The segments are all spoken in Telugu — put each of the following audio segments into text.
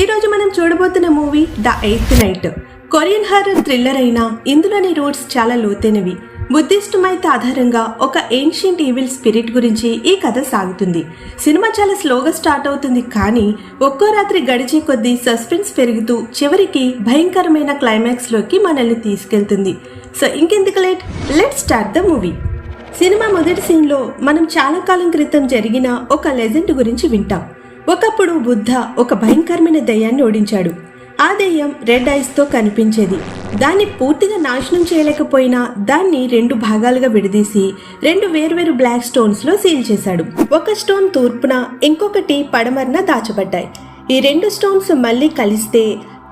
ఈ రోజు మనం చూడబోతున్న movie the eighth night. Korean horror thriller అయినా ఇందులోని రూట్స్ చాలా లోతైనవి. బుద్ధిస్ట్ మైత్ ఆధారంగా ఒక ఏన్షియంట్ ఈవిల్ స్పిరిట్ గురించి ఈ కథ సాగుతుంది. సినిమా చాలా స్లోగా స్టార్ట్ అవుతుంది కానీ ఒక్కో రాత్రి గడిచే కొద్దీ సస్పెన్స్ పెరుగుతూ చివరికి భయంకరమైన క్లైమాక్స్లోకి మనల్ని తీసుకెళ్తుంది. సో ఇంకెందుకు late? Let start the movie cinema మొదటి సీన్లో మనం చాలా కాలం క్రితం జరిగిన ఒక లెజెండ్ గురించి వింటాం. ఒకప్పుడు బుద్ధ ఒక భయంకరమైన దయ్యాన్ని ఓడించాడు. ఆ దెయ్యం రెడ్ ఐస్తో కనిపించేది. దాన్ని పూర్తిగా నాశనం చేయలేకపోయినా దాన్ని రెండు భాగాలుగా విడదీసి రెండు వేర్వేరు బ్లాక్ స్టోన్స్లో సీల్ చేశాడు. ఒక స్టోన్ తూర్పున ఇంకొకటి పడమరన దాచబడ్డాయి. ఈ రెండు స్టోన్స్ మళ్ళీ కలిస్తే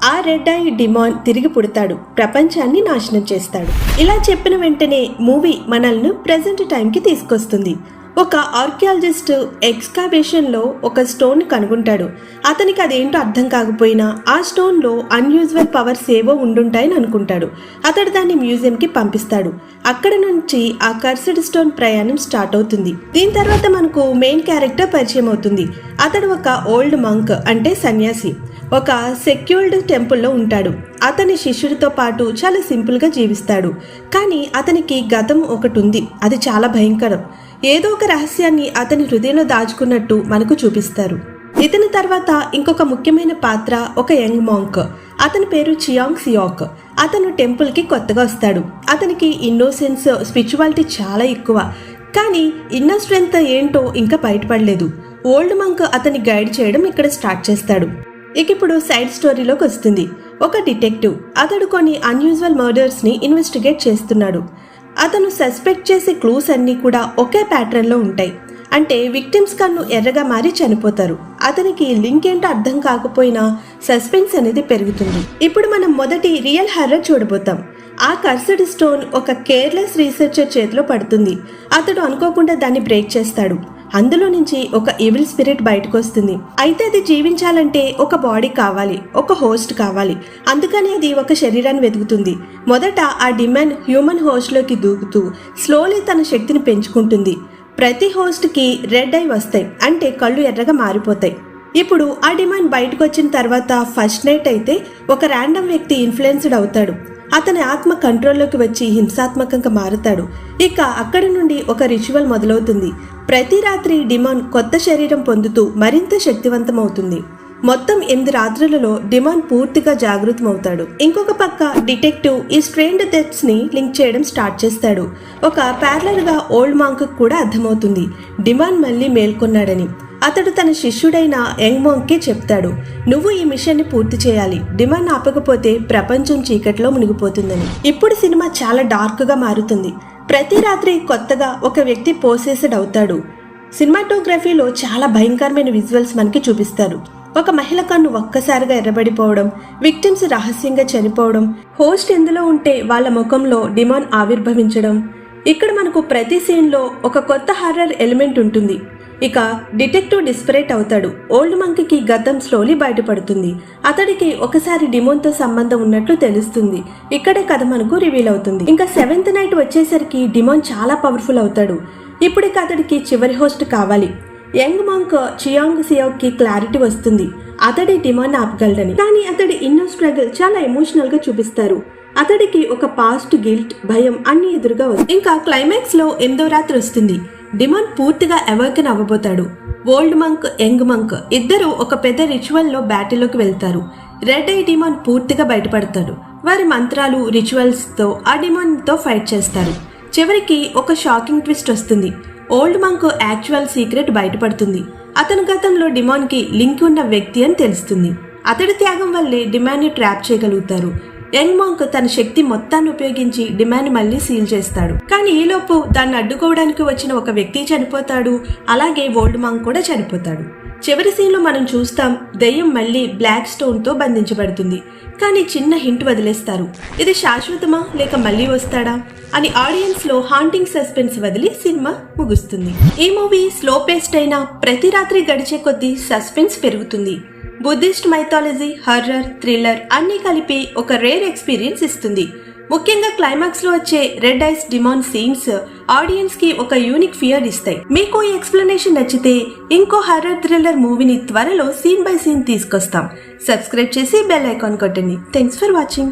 ఆ రెడ్ ఐ డిమాన్ తిరిగి పుడతాడు ప్రపంచాన్ని నాశనం చేస్తాడు. ఇలా చెప్పిన వెంటనే మూవీ మనల్ని ప్రజెంట్ టైంకి తీసుకొస్తుంది. ఒక ఆర్కియాలజిస్ట్ ఎక్స్కాబేషన్లో ఒక స్టోన్ కనుగొంటాడు. అతనికి అదేంటో అర్థం కాకపోయినా ఆ స్టోన్లో అన్యూజువల్ పవర్స్ ఏవో ఉండుంటాయని అనుకుంటాడు. అతడు దాన్ని మ్యూజియంకి పంపిస్తాడు. అక్కడ నుంచి ఆ కర్సడ్ స్టోన్ ప్రయాణం స్టార్ట్ అవుతుంది. దీని తర్వాత మనకు మెయిన్ క్యారెక్టర్ పరిచయం అవుతుంది. అతడు ఒక ఓల్డ్ మంక్ అంటే సన్యాసి. ఒక సెక్యూర్డ్ టెంపుల్లో ఉంటాడు. అతని శిష్యుడితో పాటు చాలా సింపుల్గా జీవిస్తాడు. కానీ అతనికి గతం ఒకటి ఉంది. అది చాలా భయంకరం. ఏదో ఒక రహస్యాన్ని అతని హృదయంలో దాచుకున్నట్టు మనకు చూపిస్తారు. ఇతని తర్వాత ఇంకొక ముఖ్యమైన పాత్ర ఒక యంగ్ మాంక్. అతని పేరు చియాంగ్ సియాక్. అతను టెంపుల్కి కొత్తగా వస్తాడు. అతనికి ఇన్నోసెన్స్ స్పిరిచువాలిటీ చాలా ఎక్కువ. కానీ ఇన్నర్ స్ట్రెంగ్త్ ఏంటో ఇంకా బయటపడలేదు. ఓల్డ్ మంక్ అతని గైడ్ చేయడం ఇక్కడ స్టార్ట్ చేస్తాడు. ఇక ఇప్పుడు సైడ్ స్టోరీలోకి వస్తుంది. ఒక డిటెక్టివ్. అతడు కొన్ని అన్యూజువల్ మర్డర్స్ని ఇన్వెస్టిగేట్ చేస్తున్నాడు. అతను సస్పెక్ట్ చేసే క్లూస్ అన్నీ కూడా ఒకే ప్యాటర్న్లో ఉంటాయి. అంటే విక్టిమ్స్ కన్ను ఎర్రగా మారి చనిపోతారు. అతనికి లింక్ ఏంటో అర్థం కాకపోయినా సస్పెన్స్ అనేది పెరుగుతుంది. ఇప్పుడు మనం మొదటి రియల్ హర్రర్ చూడబోతాం. ఆ కర్సడ్ స్టోన్ ఒక కేర్లెస్ రీసెర్చర్ చేతిలో పడుతుంది. అతడు అనుకోకుండా దాన్ని బ్రేక్ చేస్తాడు. అందులో నుంచి ఒక ఈవిల్ స్పిరిట్ బయటకు వస్తుంది అయితే అది జీవించాలంటే ఒక బాడీ కావాలి ఒక హోస్ట్ కావాలి. అందుకని అది ఒక శరీరాన్ని వెతుకుతుంది. మొదట ఆ డిమాండ్ హ్యూమన్ హోస్ట్లోకి దూకుతూ స్లోలీ తన శక్తిని పెంచుకుంటుంది. ప్రతి హోస్ట్కి రెడ్ ఐ వస్తాయి అంటే కళ్ళు ఎర్రగా మారిపోతాయి. ఇప్పుడు ఆ డిమాండ్ బయటకు వచ్చిన తర్వాత ఫస్ట్ నైట్ అయితే ఒక ర్యాండమ్ వ్యక్తి ఇన్ఫ్లుయెన్స్డ్ అవుతాడు. అతని ఆత్మ కంట్రోల్లోకి వచ్చి హింసాత్మకంగా మారుతాడు. ఇక అక్కడి నుండి ఒక రిచువల్ మొదలవుతుంది. ప్రతి రాత్రి డిమాన్ కొత్త శరీరం పొందుతూ మరింత శక్తివంతమవుతుంది. మొత్తం ఎనిమిది రాత్రులలో డిమాన్ పూర్తిగా జాగృతమవుతాడు. ఇంకొక పక్క డిటెక్టివ్ ఈ స్ట్రేండ్ డెత్స్ని లింక్ చేయడం స్టార్ట్ చేస్తాడు. ఒక ప్యారలర్గా ఓల్డ్ మాంక్ కూడా అర్థమవుతుంది. డిమాన్ మళ్ళీ మేల్కొన్నాడని. అతడు తన శిష్యుడైన యంగ్మోంగ్కి చెప్తాడు నువ్వు ఈ మిషన్ని పూర్తి చేయాలి. డిమాండ్ ఆపకపోతే ప్రపంచం చీకట్లో మునిగిపోతుందని. ఇప్పుడు సినిమా చాలా డార్క్గా మారుతుంది. ప్రతి రాత్రి కొత్తగా ఒక వ్యక్తి పోసేసెడ్ అవుతాడు. సినిమాటోగ్రఫీలో చాలా భయంకరమైన విజువల్స్ మనకి చూపిస్తారు. ఒక మహిళ కన్ను ఒక్కసారిగా ఎర్రబడిపోవడం విక్టిమ్స్ రహస్యంగా చనిపోవడం హోస్ట్ ఎందులో ఉంటే వాళ్ళ ముఖంలో డిమాన్ ఆవిర్భవించడం. ఇక్కడ మనకు ప్రతి సీన్లో ఒక కొత్త హారర్ ఎలిమెంట్ ఉంటుంది. ఇక డిటెక్టివ్ డిస్పరేట్ అవుతాడు. ఓల్డ్ మంకీకి గతం స్లోలీ బయటపడుతుంది. అతడికి ఒకసారి డిమోన్తో సంబంధం ఉన్నట్లు తెలుస్తుంది. ఇక్కడే కథ మనకు రివీల్ అవుతుంది. ఇంకా సెవెంత్ నైట్ వచ్చేసరికి డిమోన్ చాలా పవర్ఫుల్ అవుతాడు. ఇప్పుడు అతడికి చివరి హోస్ట్ కావాలి. యంగ్ మంక్ చియాంగ్ సియోకి క్లారిటీ వస్తుంది. అతడి డిమాండ్ ఆపగలడని. కానీ అతడి ఇన్నర్ స్ట్రగుల్ చాలా ఎమోషనల్గా చూపిస్తారు. అతడికి ఒక పాస్ట్ గిల్ట్ భయం అన్ని ఎదురుగా వస్తుంది. ఇంకా క్లైమాక్స్లో ఎనిమిదో రాత్రి వస్తుంది. డిమాండ్ పూర్తిగా అవర్కన్ అవ్వబోతాడు. ఓల్డ్ మంక్ యంగ్ మంక్ ఇద్దరు ఒక పెద్ద రిచువల్లో బ్యాటిల్లోకి వెళ్తారు. రెడ్ ఐ డిమాన్ పూర్తిగా బయటపడతాడు. వారి మంత్రాలు రిచువల్స్తో ఆ డిమాన్తో ఫైట్ చేస్తారు. చివరికి ఒక షాకింగ్ ట్విస్ట్ వస్తుంది. ఓల్డ్ మంక్ యాక్చువల్ సీక్రెట్ బయటపడుతుంది. అతని గతంలో డిమాన్కి లింక్ ఉన్న వ్యక్తి అని తెలుస్తుంది. అతడి త్యాగం వల్లే డిమాండ్ని ట్రాప్ చేయగలుగుతారు. యంగ్ మాంక్ తన శక్తి మొత్తాన్ని ఉపయోగించి డిమాండ్ మళ్ళీ సీల్ చేస్తాడు. కానీ ఈలోపు దాన్ని అడ్డుకోవడానికి వచ్చిన ఒక వ్యక్తి చనిపోతాడు. అలాగే ఓల్డ్ మాంక్ కూడా చనిపోతాడు. చివరి సీన్లో మనం చూస్తాం దెయ్యం మళ్ళీ బ్లాక్ స్టోన్తో బంధించబడుతుంది. కానీ చిన్న హింట్ వదిలేస్తారు. ఇది శాశ్వతమా లేక మళ్ళీ వస్తాడా? అని ఆడియన్స్లో హాంటింగ్ సస్పెన్స్ వదిలి సినిమా ముగుస్తుంది. ఈ మూవీ స్లో పేస్ట్ అయినా ప్రతి రాత్రి గడిచే కొద్దీ సస్పెన్స్ పెరుగుతుంది. బుద్ధిస్ట్ మైథాలజీ హర్రర్ థ్రిల్లర్ అన్నీ కలిపి ఒక రేర్ ఎక్స్పీరియన్స్ ఇస్తుంది. ముఖ్యంగా క్లైమాక్స్లో వచ్చే రెడ్ ఐస్ డిమాన్ సీన్స్ ఆడియన్స్కి ఒక యూనిక్ ఫియర్ ఇస్తాయి. మీకు ఈ ఎక్స్ప్లెనేషన్ నచ్చితే ఇంకో హర్రర్ థ్రిల్లర్ మూవీని త్వరలో సీన్ బై సీన్ తీసుకొస్తాం. సబ్స్క్రైబ్ చేసి బెల్ ఐకాన్ కొట్టండి. Thanks for watching